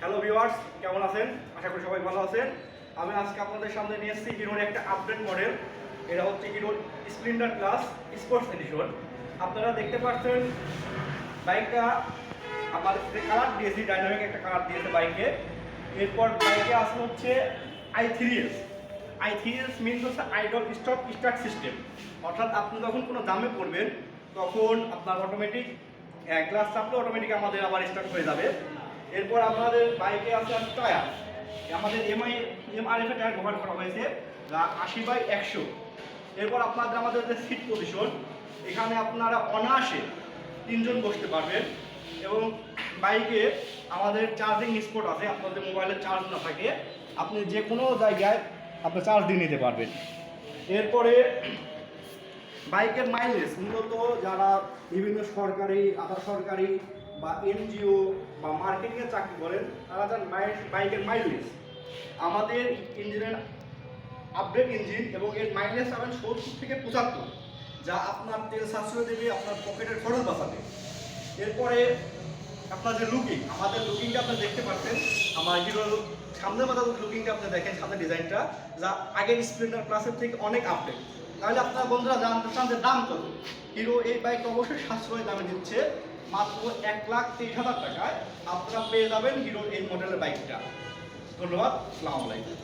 Hello viewers কেমন আছেন? আশা করি সবাই ভালো আছেন। আমি আজকে আপনাদের সামনে নিয়ে এসেছি হিরোর একটা আপডেট মডেল এটা হচ্ছে হিরোর স্প্লেন্ডার প্লাস স্পোর্টস এডিশন আপনারা দেখতে পাচ্ছেন, বাইকটা আমাদের কালার দিয়েছি ডাইনামিক একটা কালার দিয়েছে বাইকে। এরপর বাইকে আসে হচ্ছে I three S I three S means হচ্ছে আইডল স্টপ স্টার্ট সিস্টেম অর্থাৎ আপনি যখন কোনো দামে পড়বেন, তখন আপনার অটোমেটিক গ্লাস চাপলে অটোমেটিক আমাদের আবার স্টার্ট হয়ে যাবে। এরপর আপনাদের বাইকে আছে টায়ার আমাদের এমআই এমআরএফ টায়ার ব্যবহার করা হয়েছে, যা আশি বাই একশো। এরপর আপনাদের আমাদের যে সিট পজিশন এখানে আপনারা অনায়াসে তিনজন বসতে পারবেন এবং বাইকে আমাদের চার্জিং স্পট আছে, আপনাদের মোবাইলে চার্জ না থাকে, আপনি যে কোনো জায়গায় আপনি চার্জ দিয়ে নিতে পারবেন। এরপরে বাইকের মাইলেজ মূলত যারা বিভিন্ন সরকারি, আধা সরকারি বা এনজিও বা মার্কেটিংয়ে চাকরি করেন তারা যান বাইকের মাইলেজ আমাদের ইঞ্জিনের আপডেট ইঞ্জিন এবং এর মাইলেজ পাবেন সত্তর থেকে পঁচাত্তর, যা আপনার তেল সাশ্রয় দেবে, আপনার পকেটের খরচ বাঁচাবে। এরপরে আপনার যে লুকিং আমাদের লুকিংটা আপনি দেখতে পাচ্ছেন। আমার হিরো সামনের মাথা লুকিংটা আপনি দেখেন সামনে ডিজাইনটা যা আগের স্প্লেন্ডার প্লাসের থেকে অনেক আপডেট তাহলে আপনার বন্ধুরা জানতে চান যে দাম কত? হিরো এই বাইক অবশ্যই সাশ্রয় দামে দিচ্ছে, মাত্র এক লাখ তেইশ হাজার টাকায়। আপনারা পেয়ে যাবেন হিরোর এই মডেলের বাইকটা ধন্যবাদ আলাইকুম।